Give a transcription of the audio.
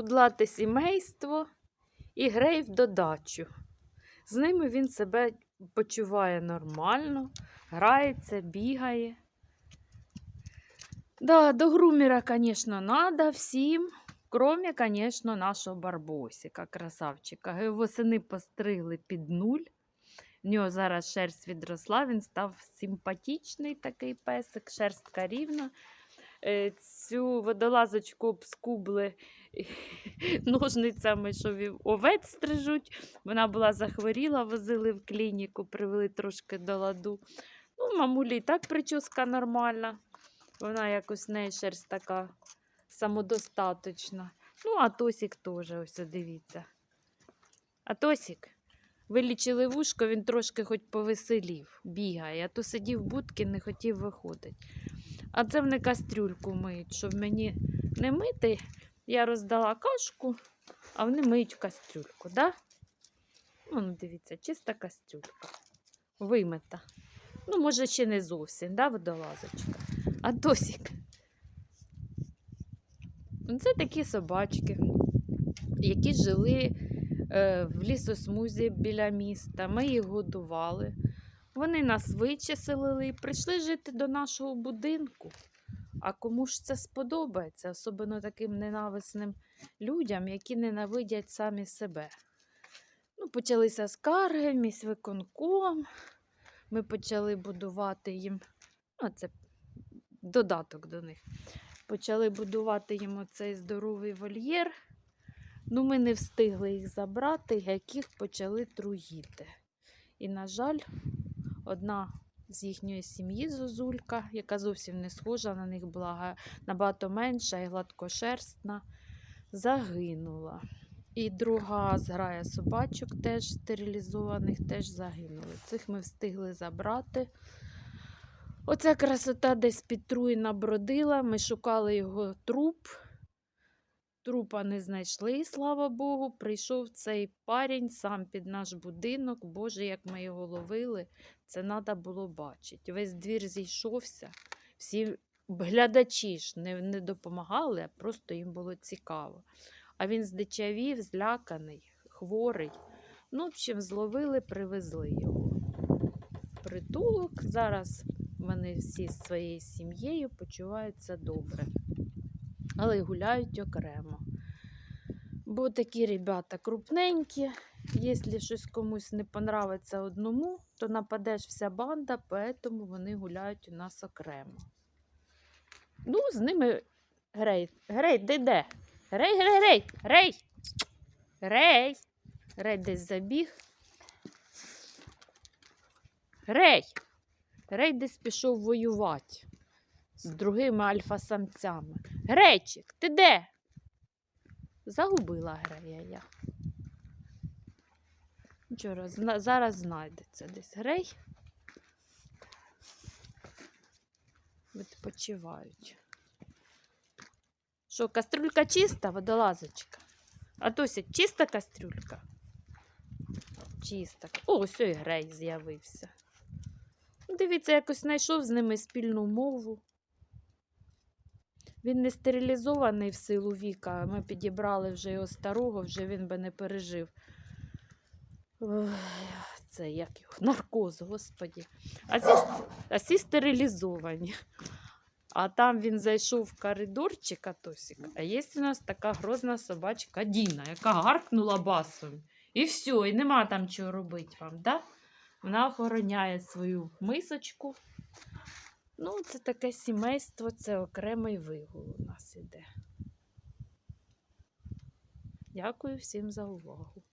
кудлате сімейство і грей в додачу. З ними він себе почуває нормально, грається, бігає. Да, до грумера, звісно, треба всім, кроме, звісно, нашого барбосика, красавчика. Його восени постригли під нуль. В нього зараз шерсть відросла, він став симпатичний такий песик, шерстка рівна. Е, Цю водолазочку обскубли ножницями, що овець стрижуть. Вона була захворіла, возили в клініку, привели трошки до ладу. Ну, мамулі і так прическа нормальна. Вона якось неї шерсть така самодостаточна. Ну, а Тосік теж, ось дивіться. А Тосік, вилічили вушко, він трошки хоч повеселів, бігає, а то сидів в будці, не хотів виходити. А це вони кастрюльку миють, щоб мені не мити. Я роздала кашку, а вони миють кастрюльку, да? Ну, ну, дивіться, чиста кастрюлька. Вимита. Ну, може, ще не зовсім, да, водолазочка. А Тосік. Ну, Це такі собачки, які жили в лісосмузі біля міста. Ми їх годували. Вони нас вичислили і прийшли жити до нашого будинку. А кому ж це сподобається, особливо таким ненависним людям, які ненавидять самі себе. Ну, почалися скарги, міськвиконком. Ми почали будувати їм. Ну, це додаток до них. Почали будувати їм оцей здоровий вольєр. Ну, ми не встигли їх забрати, яких почали труїти. І, на жаль, одна з їхньої сім'ї Зозулька, яка зовсім не схожа на них була набагато менша і гладкошерстна, загинула. І друга зграя собачок, теж стерилізованих, теж загинули. Цих ми встигли забрати. Оця красота десь під Труї набродила. Ми шукали його труп. Трупа не знайшли, слава Богу. Прийшов цей парень сам під наш будинок. Боже, як ми його ловили, це треба було бачити. Весь двір зійшовся. Всі глядачі ж не, не допомагали, а просто їм було цікаво. А він здичавів, зляканий, хворий. Ну, в общем, зловили, привезли його. Притулок. Зараз вони всі з своєю сім'єю почуваються добре але й гуляють окремо. Бо такі ребята крупненькі. Якщо щось комусь не понравиться одному, то нападеш вся банда, поэтому вони гуляють у нас окремо. Ну, з ними грей. Грей, ти де? Грей, грей, грей, грей. Грей. Грей десь забіг. Грей. Грей десь пішов воювати з другими альфа-самцями. Грейчик, ти де? Загубила Грея я. Нічого, зараз знайдеться десь Грей. Відпочивають. Що, кастрюлька чиста, водолазочка? А Тося, чиста кастрюлька? Чиста. О, ось і Грей з'явився. Дивіться, якось знайшов з ними спільну мову. Він не стерилізований в силу віка. Ми підібрали вже його старого, вже він би не пережив. Це як його наркоз, господі. А ці, а ці стерилізовані. А там він зайшов в коридорчик, Атосік, а є у нас така грозна собачка Діна, яка гаркнула басом. І все, і нема там чого робити вам, да? Вона охороняє свою мисочку. Ну, це таке сімейство, це окремий вигул у нас іде. Дякую всім за увагу.